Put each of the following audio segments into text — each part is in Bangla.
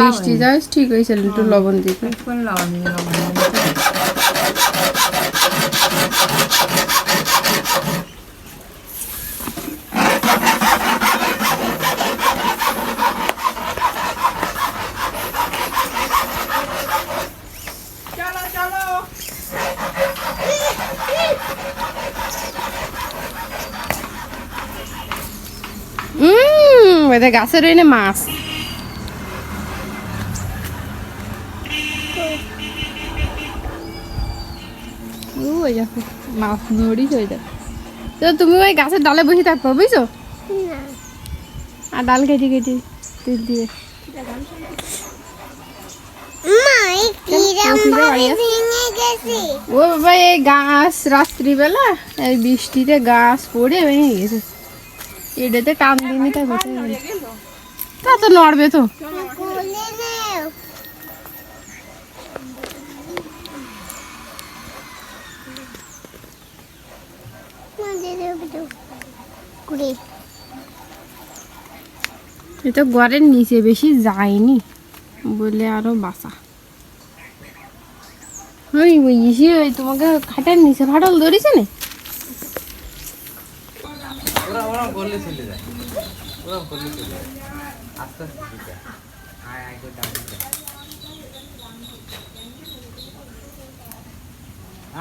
মিষ্টি যায় ঠিক হয়েছে হ্যাঁ, একটু লবণ দিবে। লবণ গাছের রইলে মাছ। ওই দেখো মাছ নড়ি হয়ে যাবে তো তুমি ওই গাছের ডালে বসে থাকব বুঝছ? আর ডাল কেটে কেটে তেল দিয়ে। ও বাবা এই গাছ রাত্রিবেলা এই বৃষ্টিতে গাছ পড়ে ভেঙে গেছে। এটাতে কান দিনই কোথায় তা তো নড়বে তো। দি এটা ঘরের নিচে বেশি যায়নি। বলে আরও বাসা ওই ওই ওই তোমাকে খাটের নিচে ফাটল ধরেছে না?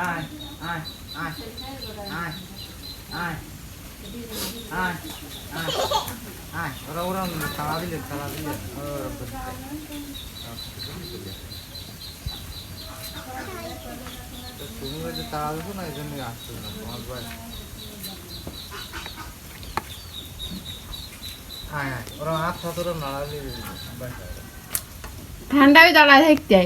আয় আয় আয় আয় আয়। আয় আয় আয় ওরা ওরা তাড়া দিলে তাড়া দিলে তুমি হয়তো তাড়া দেবো না এই জন্যই আসছো না তোমার ভাই ঠান্ডায় দাঁড়ায় থাকতে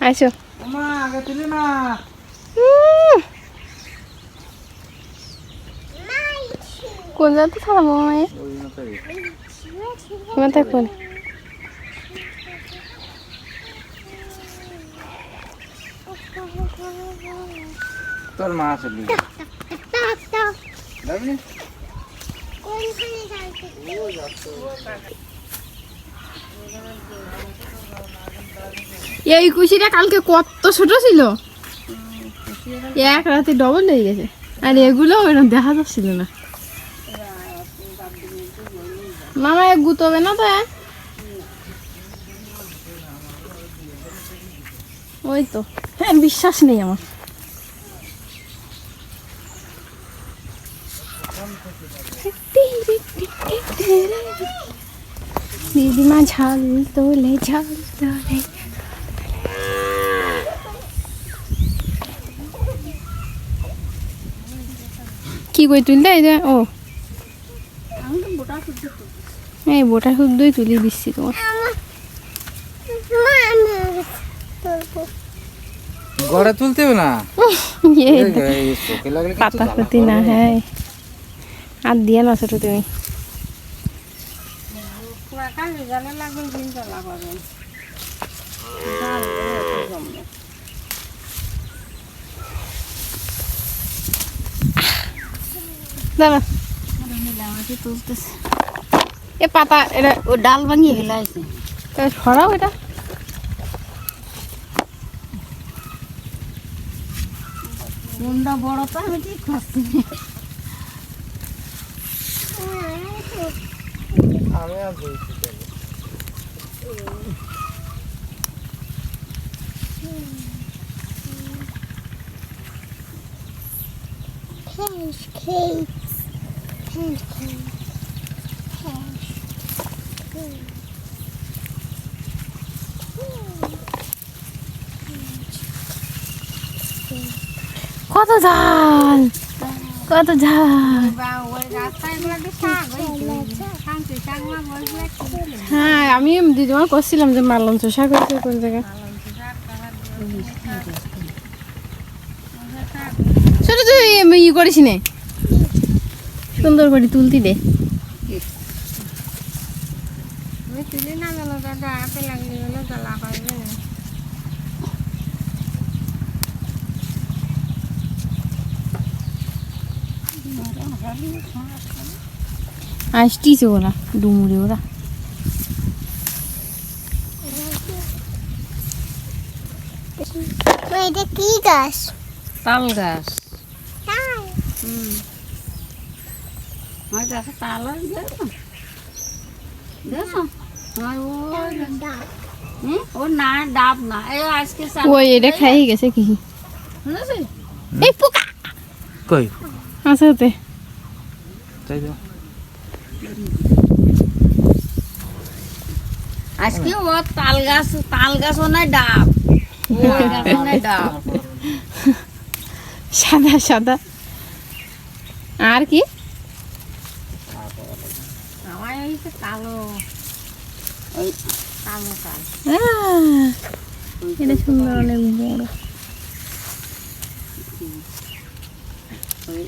আচ্ছা কোন জানতে ছাড়াবো মায়ের মাথায় কোন। তোর মা আছে কোনখানে যাচ্ছে। এই কুশিটা কালকে কত ছোট ছিল? এক রাতে ডবল হয়ে গেছে। আর এগুলো ওইরকম দেখা যাচ্ছিল না। মামা এক গুতবে না তো? ওই তো। হ্যাঁ বিশ্বাস নেই আমার। দিদিমা ঝাল তোলে ঝাল তোলে। কি করে তুলতে এটা ও। এই বোটা শুদ্ধই তুলি দিচ্ছি তোমার। গড়ে তুলতেও না? ইয়ে। পাতা পাতি না হ্যাঁ। আর দিয়ে না ছোট তুমি। যাবে এ পাতা এটা ও ডাল ভাঙিয়ে গেলাইছে সরাও এটা। কোনটা বড় তা আমি ঠিক খাচ্ছি কত ঝাল কত ঝাল। হ্যাঁ আমি দিদিমা করছিলাম যে মারলাম চোষা করছে কোন জায়গায়। ছোট তুই ই করিস নে। সুন্দর করে তুলতি দে। আমি তুলি না গেল দাদা হাতে লাগলে গেলে জ্বালা করবে না আসটিছে ওরা ডুমুরে ওরা। এটা কি গাছ? তাল গাছ। আমার গাছে তাল আছে দেখো দেখো আমার ওই ডাব। হুম? ও না ডাব না এ আজকে চা- ওই এটা খাই গেছে কি শুনেছিস? এই পোকা কই আছে ওতে তাই তো আজকে ও তাল গাছ তাল গাছও নাই ডাব ওই গাছও নাই ডাব সাদা সাদা আর কি আমার ওই তো কালো ওই কালো তাল আহ, এটা সুন্দর অনেক বড় ওই